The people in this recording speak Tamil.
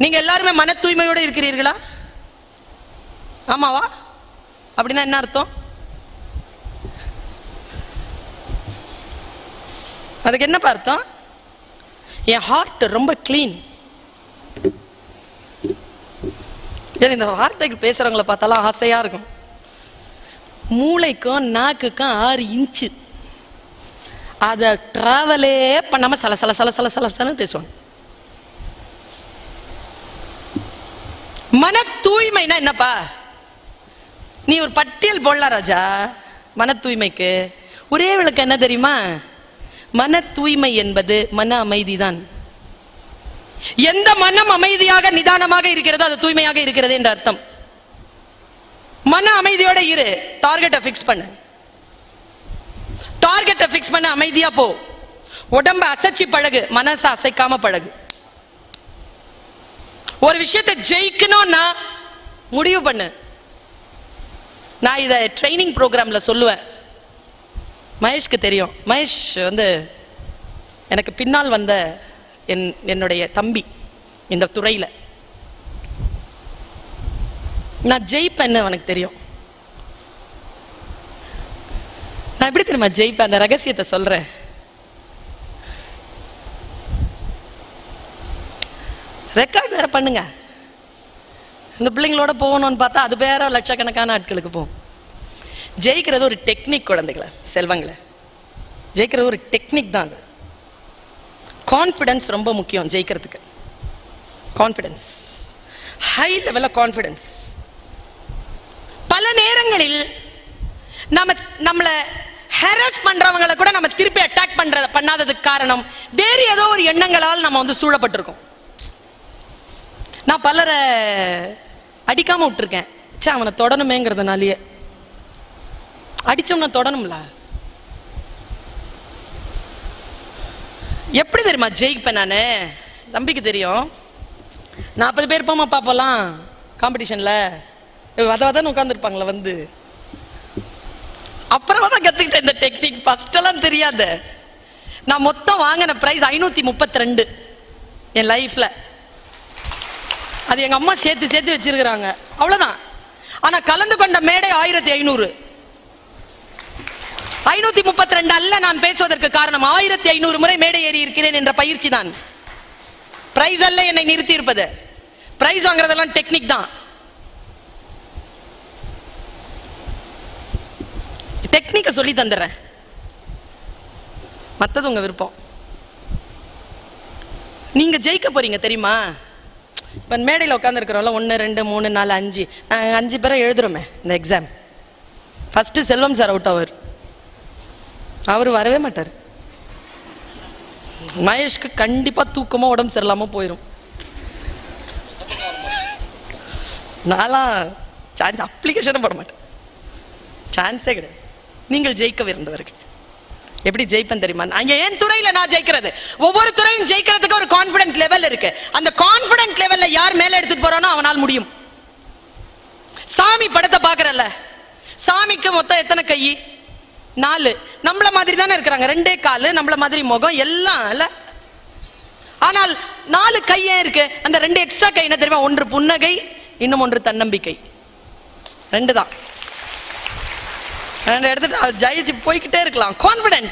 நீங்க எல்லாருமே மன தூய்மையோடு இருக்கிறீர்களா? ஆமாவா? அப்படின்னா என்ன அர்த்தம்? அதுக்கு என்னப்பா அர்த்தம்? என் ஹார்ட் ரொம்ப க்ளீன் இந்த வார்த்தைக்கு பேசுறவங்களை பார்த்தாலும் ஆசையா இருக்கும். மூளைக்கும் நாக்குக்கும் ஆறு இன்ச்சு. அதை ட்ராவலே பண்ணாம சல சல சல சல சல சலன்னு பேசுவாங்க. மன தூய்மைனா என்னப்பா? நீ ஒரு பட்டியல் போடலாம் ராஜா. மன தூய்மைக்கு ஒரே விளக்கு என்ன தெரியுமா? மன தூய்மை என்பது மன அமைதிதான். எந்த மனம் அமைதியாக நிதானமாக இருக்கிறதோ அது தூய்மையாக இருக்கிறது என்ற அர்த்தம். மன அமைதியோட இரு. டார்கெட்டை ஃபிக்ஸ் பண்ணு. டார்கெட்டை ஃபிக்ஸ் பண்ண அமைதியா போ. உடம்ப அசைச்சு பழகு. மனசை அசைக்காம பழகு. ஒரு விஷயத்தை ஜெயிக்கணும்னா முடிவு பண்ணு. நான் இதை ட்ரைனிங் ப்ரோக்ராம்ல சொல்லுவேன். மகேஷ்க்கு தெரியும். மகேஷ் வந்து எனக்கு பின்னால் வந்த என் என்னுடைய தம்பி இந்த துறையில். நான் ஜெயிப்பேன்னு எனக்கு தெரியும். நான் எப்படி தெரியுமா ஜெயிப்பேன்? அந்த ரகசியத்தை சொல்கிறேன் ரெக்கார்ட் வேற பண்ணுங்க. இந்த பிள்ளைங்களோட போகணும்னு பார்த்தா அது வேற லட்சக்கணக்கான ஆட்களுக்கு போகும். ஜெயிக்கிறது ஒரு டெக்னிக் குழந்தைகளை செல்வங்களை. ஜெயிக்கிறது ஒரு டெக்னிக் தான் அது. கான்ஃபிடன்ஸ் ரொம்ப முக்கியம் ஜெயிக்கிறதுக்கு. கான்ஃபிடன்ஸ் ஹை லெவலில் கான்ஃபிடன்ஸ் பல நேரங்களில் நம்ம நம்மளை ஹெரஸ் பண்றவங்களை கூட நம்ம திருப்பி அட்டாக் பண்ற பண்ணாததுக்கு காரணம் வேறு ஏதோ ஒரு எண்ணங்களால் நம்ம வந்து சூழப்பட்டிருக்கோம். நான் பலரை அடிக்காம விட்டுருக்கேன். சே அவனை தொடணுமேங்கிறதுனாலயே. அடிச்சவனை தொடணும்ல. எப்படி தெரியுமா ஜெயிப்பேன் நான்? தம்பிக்கு தெரியும். நாற்பது பேர் இருப்போமா பார்ப்போலாம் காம்படிஷன்ல வத வதன்னு உட்காந்துருப்பாங்களே வந்து. அப்புறமா தான் கத்துக்கிட்டேன் இந்த டெக்னிக் ஃபர்ஸ்ட் எல்லாம் தெரியாது. நான் மொத்தம் வாங்கின பிரைஸ் ஐநூத்தி முப்பத்தி ரெண்டு. என் லைஃப்ல அது எங்கள் அம்மா சேர்த்து சேர்த்து வச்சிருக்கிறாங்க. அவ்வளோதான் ஆனால் கலந்து கொண்ட மேடை ஆயிரத்தி ஐநூறு. ஐநூத்தி முப்பத்தி ரெண்டு அல்ல நான் பேசுவதற்கு காரணம். ஆயிரத்தி ஐநூறு முறை மேடை ஏறி இருக்கிறேன் என்ற பயிற்சி தான் பிரைஸ் அல்ல என்னை நிறுத்தி இருப்பது பிரைஸ் வாங்குறதெல்லாம் டெக்னிக் தான். டெக்னிக்கை சொல்லி தந்துடுறேன் மற்றது உங்க விருப்பம். நீங்க ஜெயிக்க போறீங்க தெரியுமா? இப்போ மேடையில் உட்காந்துருக்குறோம்ல ஒன்று ரெண்டு மூணு நாலு அஞ்சு. நாங்கள் அஞ்சு பேரை எழுதுறோமே இந்த exam first Selvam sir out அவர் அவர் வரவே மாட்டார். மகேஷ்க்கு கண்டிப்பா தூக்கமா உடம்பு சரியில்லாம போயிடும் நான்லாம் சான்ஸ் அப்ளிகேஷனும் போட மாட்டேன். சான்ஸே கிடையாது. நீங்கள் ஜெயிக்க விருந்தவர்கள் எப்படி ஜெயிப்பேன் தெரியுமா? நான் ஏன் துறையில நான் ஜெயிக்கிறது? ஒவ்வொரு துறையும் ஜெயிக்கிறதுக்கு ஒரு கான்பிடன்ட் லெவல் இருக்கு. அந்த கான்பிடன்ட் லெவல்ல யார் மேலே எடுத்துட்டு போறானோ அவனால் முடியும். சாமி படத்தை பாக்குறல்ல சாமிக்கு மொத்தம் எத்தனை கை? நாலு. நம்மள மாதிரி தானே இருக்கிறாங்க. ரெண்டே காலு நம்மள மாதிரி முகம் எல்லாம் இல்ல. ஆனால் நாலு கை ஏன் இருக்கு? அந்த ரெண்டு எக்ஸ்ட்ரா கை என்ன தெரியுமா? ஒன்று புன்னகை இன்னும் ஒன்று தன்னம்பிக்கை. ரெண்டு தான் ரெண்டு எடுத்துட்டு ஜெயிச்சு போய்கிட்டே இருக்கலாம். கான்ஃபிடென்ட்